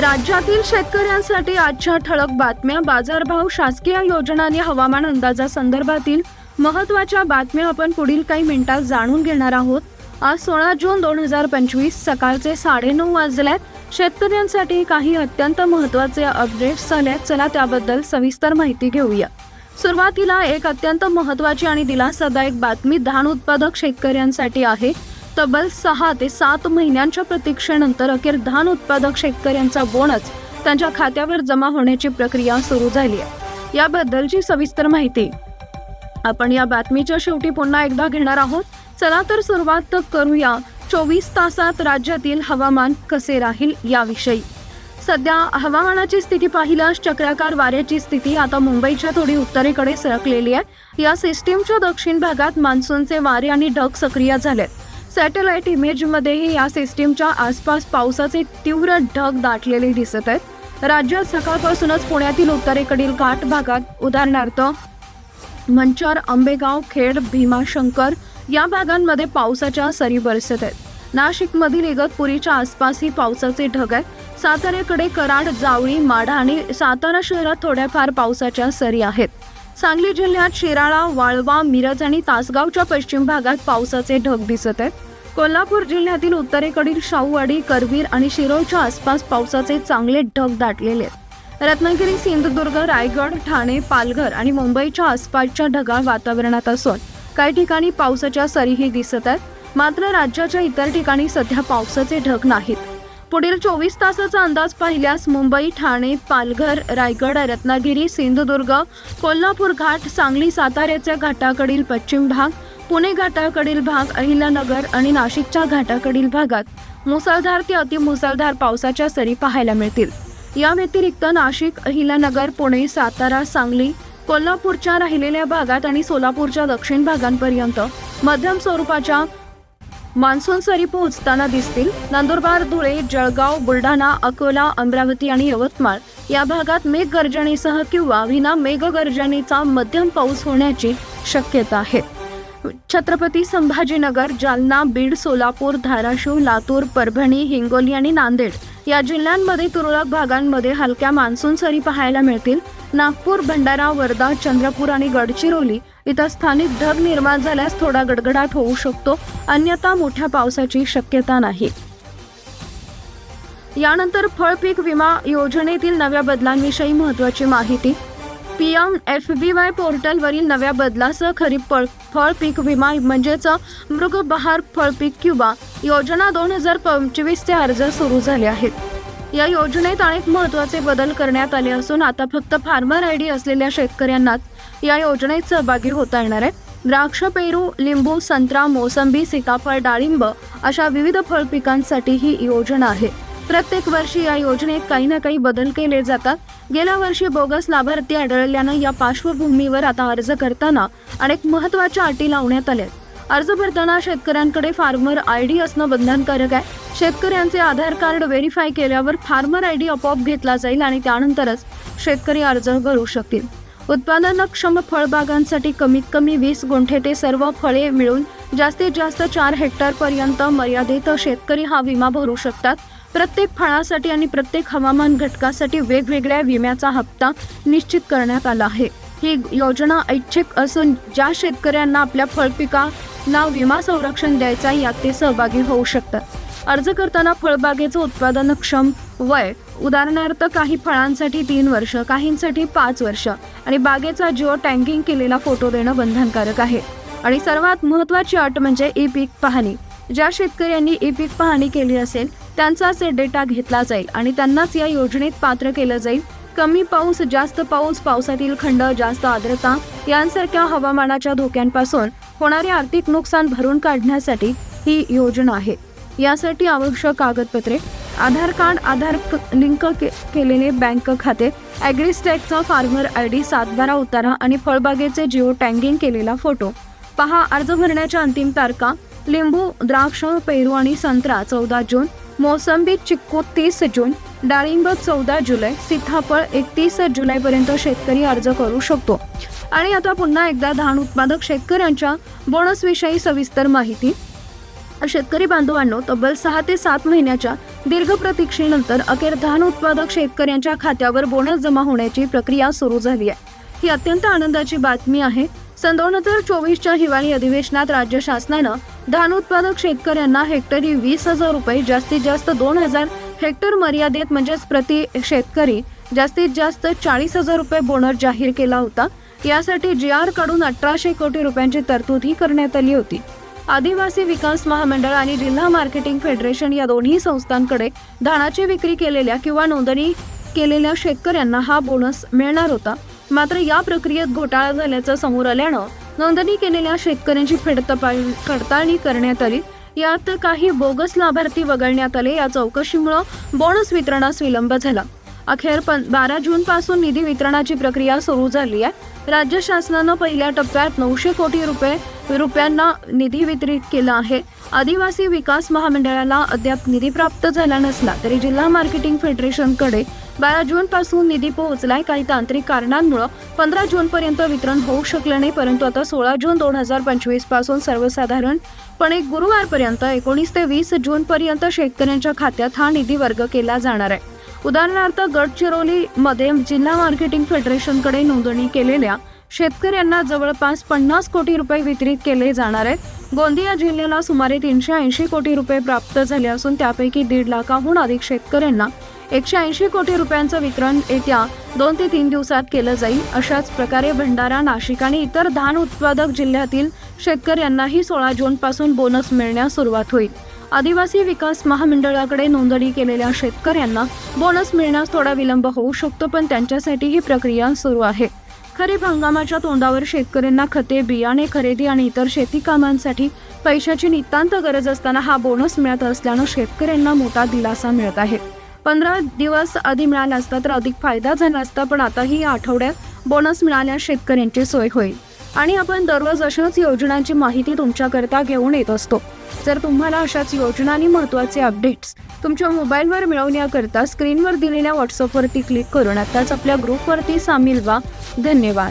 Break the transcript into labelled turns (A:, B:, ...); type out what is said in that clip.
A: राज्यातील शेतकऱ्यांसाठी आजच्या ठळक बातम्या बाजारभाव शासकीय योजना आणि हवामान अंदाजासंदर्भातील महत्त्वाच्या बातम्या आपण पुढील काही मिनिटात जाणून घेणार आहोत. आज सोळा जून दोन हजार पंचवीस सकाळचे साडेनऊ वाजल्यात. शेतकऱ्यांसाठी काही अत्यंत महत्त्वाचे अपडेट्स झाल्यात. चला त्याबद्दल सविस्तर माहिती घेऊया. सुरुवातीला एक अत्यंत महत्त्वाची आणि दिलासादायक बातमी धान उत्पादक शेतकऱ्यांसाठी आहे. तब्बल सहा ते सात महिन्यांच्या प्रतीक्षेनंतर अखेर धान उत्पादक शेतकऱ्यांचा बोनस त्यांच्या खात्यावर जमा होण्याची प्रक्रिया सुरू झाली आहे. याबद्दलची सविस्तर माहिती आपण या बातमीच्या शेवटी पुन्हा एकदा घेणार आहोत. चला तर सुरुवात करूया. चोवीस तासात राज्यातील हवामान कसे राहील याविषयी. सध्या हवामानाची स्थिती पाहिल्यास चक्राकार वाऱ्याची स्थिती आता मुंबईच्या थोडी उत्तरेकडे सरकलेली आहे. या सिस्टीमच्या दक्षिण भागात मान्सूनचे वारे आणि ढग सक्रिय झालेत. सॅटेलाइट इमेजमध्येही या सिस्टीमच्या आसपास पावसाचे तीव्र ढग दाटलेले दिसत आहेत. राज्यात सकाळपासूनच पुण्यातील उत्तरेकडील घाट भागात उदाहरणार्थ मंचर आंबेगाव खेड भीमाशंकर या भागांमध्ये पावसाच्या सरी बरसत आहेत. नाशिकमधील इगतपुरीच्या आसपासही पावसाचे ढग आहेत. साताऱ्याकडे कराड जावळी माढा आणि सातारा शहरात थोड्याफार पावसाच्या सरी आहेत. सांगली जिल्ह्यात शिराळा वाळवा मिरज आणि तासगावच्या पश्चिम भागात पावसाचे ढग दिसत आहेत. कोल्हापूर जिल्ह्यातील उत्तरेकडील शाहूवाडी करवीर आणि शिरोळच्या आसपास पावसाचे चांगले ढग दाटलेले आहेत. रत्नागिरी सिंधुदुर्ग रायगड ठाणे पालघर आणि मुंबईच्या आसपासच्या ढगाळ वातावरणात असून काही ठिकाणी पावसाच्या सरीही दिसत आहेत. मात्र राज्याच्या इतर ठिकाणी सध्या पावसाचे ढग नाहीत. पुढील चोवीस तासाचा अंदाज पाहिल्यास मुंबई ठाणे पालघर रायगड रत्नागिरी सिंधुदुर्ग कोल्हापूर घाट सांगली साताऱ्याच्या घाटाकडील पश्चिम भाग पुणे घाटाकडील भाग अहिल्यानगर आणि नाशिकच्या घाटाकडील भागात मुसळधार ते अतिमुसळधार पावसाच्या सरी पाहायला मिळतील. या व्यतिरिक्त नाशिक अहिल्यानगर पुणे सातारा सांगली कोल्हापूरच्या राहिलेल्या भागात आणि सोलापूरच्या दक्षिण भागांपर्यंत मध्यम स्वरूपाच्या मान्सून सरी पोहोचताना दिसतील. नंदुरबार धुळे जळगाव बुलढाणा अकोला अमरावती आणि यवतमाळ या भागात मेघगर्जनेसह किंवा विना मेघगर्जनेचा मध्यम पाऊस होण्याची शक्यता आहे. छत्रपती संभाजीनगर जालना बीड सोलापूर धाराशिव लातूर परभणी हिंगोली आणि नांदेड या जिल्ह्यांमध्ये तुरळक भागांमध्ये हलक्या मान्सून सरी पाहायला मिळतील. नागपूर भंडारा वर्धा चंद्रपूर आणि गडचिरोली इथं स्थानिक ढग निर्माण झाल्यास थोडा गडगडाट होऊ शकतो. अन्यथा मोठ्या पावसाची शक्यता नाही. यानंतर फळपीक विमा योजनेतील नव्या बदलांविषयी महत्त्वाची माहिती P M F B Y पोर्टलवरील नव्या बदलासह खरीप फळ फळपीक विमा म्हणजेच मृग बहार फळपीक किंवा योजना दोन हजार पंचवीसचे अर्ज सुरू झाले आहेत. या योजनेत अनेक महत्त्वाचे बदल करण्यात आले असून आता फक्त फार्मर आय डी असलेल्या शेतकऱ्यांनाच या योजनेत सहभागी होता येणार आहे. द्राक्ष पेरू लिंबू संत्रा मोसंबी सीताफळ डाळिंब अशा विविध फळ पिकांसाठी ही योजना आहे. प्रत्येक वर्षी या योजनेत काही ना काही बदल केले जातात. गेल्या वर्षी बोगस लाभार्थी आढळल्यानं या पार्श्वभूमीवर आता अर्ज करताना अनेक महत्त्वाच्या अटी लावण्यात आल्या अर्ज भरताना शेतकऱ्यांकडे फार्मर आय डी असणं बंधनकारक आहे. शेतकऱ्यांचे आधार कार्ड व्हेरीफाय केल्यावर फार्मर आय डी आपोआप घेतला जाईल आणि त्यानंतरच शेतकरी अर्ज भरू शकतील. उत्पादनक्षम फळबागांसाठी कमीत कमी वीस गुंठे ते सर्व फळे मिळून जास्तीत जास्त चार हेक्टरपर्यंत मर्यादित शेतकरी हा विमा भरू शकतात. प्रत्येक फळासाठी आणि प्रत्येक हवामान घटकासाठी वेगवेगळ्या विम्याचा हप्ता निश्चित करण्यात आला आहे. ही योजना ऐच्छिक असून ज्या शेतकऱ्यांना आपल्या फळपिकाला विमा संरक्षण द्यायचा आहे, यात ते सहभागी होऊ शकतात. अर्ज करताना फळबागेचं उत्पादनक्षम वय उदाहरणार्थ काही फळांसाठी तीन वर्ष काहींसाठी पाच वर्ष आणि बागेचा जिओ टँकिंग केलेला फोटो देणं बंधनकारक आहे. आणि सर्वात महत्त्वाची अट म्हणजे ई पीक पाहणी. ज्या शेतकऱ्यांनी ई पीक पाहणी केली असेल त्यांचाच डेटा घेतला जाईल आणि त्यांनाच या योजनेत पात्र केलं जाईल. कमी पाऊस जास्त पाऊस पावसातील खंड जास्त आर्द्रता यांसारख्या हवामानाच्या धोक्यांपासून होणारे आर्थिक नुकसान भरून काढण्यासाठी ही योजना आहे. यासाठी आवश्यक कागदपत्रे आधार कार्ड आधार क- लिंक के केलेले बँक खाते ॲग्रिस्टॅकचा फार्मर आय डी सातबारा उतारा आणि फळबागेचे जिओ टँगिंग केलेला फोटो. पहा अर्ज भरण्याच्या अंतिम तारखा लिंबू द्राक्ष पेरू आणि संत्रा चौदा जून. मोसंबी चिक्कू तीस जून डाळिंब चौदा जुलै सीताफळ एकतीस जुलैपर्यंत शेतकरी अर्ज करू शकतो. आणि आता पुन्हा एकदा धान उत्पादक शेतकऱ्यांच्या बोनसविषयी सविस्तर माहिती. शेतकरी बांधवांनो तब्बल सहा ते सात महिन्याच्या दीर्घ प्रतीक्षेनंतर अखेर धान उत्पादक शेतकऱ्यांच्या खात्यावर बोनस जमा होण्याची प्रक्रिया सुरू झाली आहे. ही अत्यंत आनंदाची बातमी आहे. सन दोन हजार चोवीसच्या हिवाळी अधिवेशनात राज्य शासनानं धान उत्पादक शेतकऱ्यांना हेक्टरी वीस हजार रुपये जास्तीत जास्त दोन हजार हेक्टर मर्यादेत म्हणजेच प्रति शेतकरी जास्तीत जास्त चाळीस हजार रुपये बोनस जाहीर केला होता. यासाठी जी आरकडून अठराशे कोटी रुपयांची तरतूदही करण्यात आली होती. आदिवासी विकास महामंडळ आणि जिल्हा मार्केटिंग फेडरेशन या दोन्ही संस्थांकडे धानाची विक्री केलेल्या किंवा नोंदणी केलेल्या शेतकऱ्यांना हा बोनस मिळणार होता. मात्र या प्रक्रियेत घोटाळा झाल्याचं समोर आल्यानं नोंदणी केलेल्या शेतकऱ्यांची फेडतपाळ पडताळणी करण्यात आली. यात काही बोगस लाभार्थी वगळण्यात आले. या चौकशीमुळं बोनस वितरणास विलंब झाला. अखेर पण बारा जून पासून निधी वितरणाची प्रक्रिया सुरू झाली आहे. राज्य शासनानं पहिल्या टप्प्यात नऊशे कोटी रुपये रुपयांना निधी वितरित केला आहे. आदिवासी विकास महामंडळाला अद्याप निधी प्राप्त झाला नसला तरी जिल्हा मार्केटिंग फेडरेशनकडे बारा जूनपासून निधी पोहोचलाय. काही तांत्रिक कारणांमुळे पंधरा जूनपर्यंत वितरण होऊ शकलं नाही परंतु आता सोळा जून दोन हजार पंचवीसपासून सर्वसाधारणपणे गुरुवारपर्यंत एकोणीस ते वीस जूनपर्यंत शेतकऱ्यांच्या खात्यात हा निधी वर्ग केला जाणार आहे. उदाहरणार्थ गडचिरोलीमध्ये जिल्हा मार्केटिंग फेडरेशनकडे नोंदणी केलेल्या शेतकऱ्यांना जवळपास पन्नास कोटी रुपये वितरित केले जाणार आहेत. गोंदिया जिल्ह्याला सुमारे तीनशे ऐंशी कोटी रुपये प्राप्त झाले असून त्यापैकी दीड लाखाहून अधिक शेतकऱ्यांना एकशे ऐंशी कोटी रुपयांचं वितरण येत्या दोन ते तीन दिवसात केलं जाईल अशाच प्रकारे भंडारा नाशिक आणि इतर धान उत्पादक जिल्ह्यातील शेतकऱ्यांनाही सोळा जून पासून बोनस मिळण्यास सुरुवात होईल. आदिवासी विकास महामंडळाकडे नोंदणी केलेल्या शेतकऱ्यांना बोनस मिळण्यास थोडा विलंब होऊ शकतो पण त्यांच्यासाठी ही प्रक्रिया सुरू आहे. खरीप हंगामाच्या तोंडावर शेतकऱ्यांना खते बियाणे खरेदी आणि इतर शेती कामांसाठी पैशाची नितांत गरज असताना हा बोनस मिळत असल्यानं शेतकऱ्यांना मोठा दिलासा मिळत आहे. पंधरा दिवस आधी मिळाला असता तर अधिक फायदा झाला असता पण आता ही आठवड्यात बोनस मिळाल्यास शेतकऱ्यांची सोय होईल. आणि आपण दररोज अशाच योजनांची माहिती तुमच्याकरता घेऊन येत असतो. जर तुम्हाला अशाच योजना आणि महत्त्वाचे अपडेट्स तुमच्या मोबाईलवर मिळवण्याकरता स्क्रीनवर दिलेल्या व्हॉट्सअपवरती क्लिक करून आताच आपल्या ग्रुपवरती सामील व्हा. धन्यवाद.